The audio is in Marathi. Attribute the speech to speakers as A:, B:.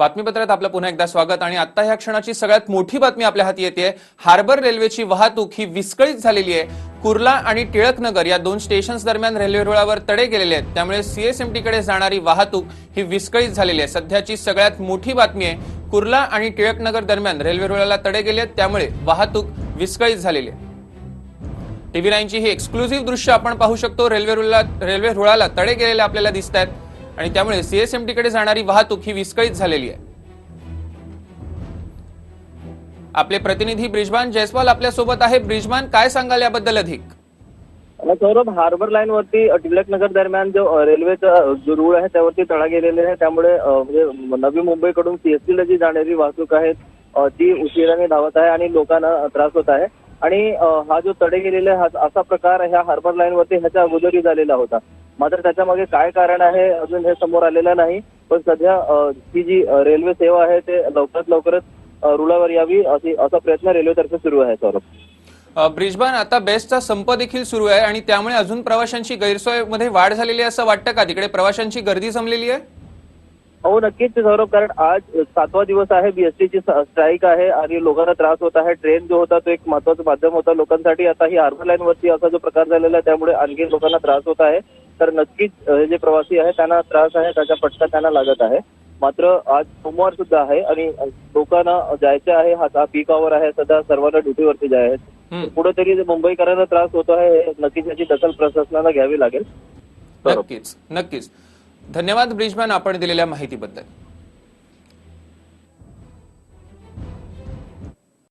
A: बातमीपत्रात आपलं पुन्हा एकदा स्वागत. आणि आता ह्या क्षणाची सगळ्यात मोठी बातमी आपल्या हाती येते. हार्बर रेल्वेची वाहतूक ही विस्कळीत झालेली आहे. कुर्ला आणि टिळकनगर या दोन स्टेशन्स दरम्यान रेल्वे रुळावर तडे गेलेले आहेत. त्यामुळे सीएसएमटी कडे जाणारी वाहतूक ही विस्कळीत झालेली आहे. सध्याची सगळ्यात मोठी बातमी आहे. कुर्ला आणि टिळकनगर दरम्यान रेल्वे रुळाला तडे गेले आहेत. त्यामुळे वाहतूक विस्कळीत झालेली आहे. टीव्ही नाईनची ही एक्सक्लुझिव्ह दृश्य आपण पाहू शकतो. रेल्वे रुळाला रेल्वे रुळाला तडे गेलेले आपल्याला दिसत आहेत आणि त्यामुळे सीएसएमटी कडे जाणारी वाहतूक ही विस्कळीत झालेली आहे. आपले प्रतिनिधी ब्रिजमान जयस्वाल आपल्यासोबत आहे. ब्रिजमान काय सांगाल याबद्दल अधिक?
B: सौरभ हार्बर लाईन वरती टिळक नगर दरम्यान जो रेल्वेचा जो रूळ आहे त्यावरती तडा गेलेले आहे. त्यामुळे म्हणजे नवी मुंबईकडून सीएसटीला जी जाणारी वाहतूक आहे ती उशिराने धावत आहे आणि लोकांना त्रास होत आहे. आणि हा जो तडे गेलेला आहे, हा असा प्रकार ह्या हार्बर लाईन वरती ह्याच्या अगोदरी झालेला होता. मात्र त्याच्यामागे काय कारण आहे अजून हे समोर आलेलं नाही. पण सध्या ही जी रेल्वे सेवा आहे ते लवकरात लवकरच रुळावर यावी अशी असा प्रयत्न रेल्वेतर्फे सुरू आहे सौरभ.
A: अ, ब्रिजमान आता बेस्टचा संप देखील सुरू आहे आणि त्यामुळे अजून प्रवाशांची गैरसोयमध्ये वाढ झालेली आहे असं वाटतं का? तिकडे प्रवाशांची गर्दी जमलेली आहे?
B: हो नक्कीच सौरभ कारण आज सातवा दिवस आहे बीएसटीची स्ट्राईक आहे आणि लोकांना त्रास होत आहे. ट्रेन जो होता तो एक महत्वाचं माध्यम होता. लोकांसाठी आता ही हार्बर लाईन वरती असा जो प्रकार झालेला आहे त्यामुळे आणखी लोकांना त्रास होत आहे. तर नक्कीच हे जे प्रवासी आहे त्यांना त्रास आहे त्याचा फटका त्यांना लागत आहे मात्र आज सोमवार सुद्धा आहे आणि लोकांना जायचं आहे हा पीक आवर आहे सध्या सर्वांना ड्युटीवरती जाय आहेत. कुठेतरी जे मुंबईकरांना त्रास होतो आहे हे नक्कीच याची दखल प्रशासनाला घ्यावी लागेल.
A: नक्कीच नक्कीच धन्यवाद ब्रिजमॅन आपण दिलेल्या माहितीबद्दल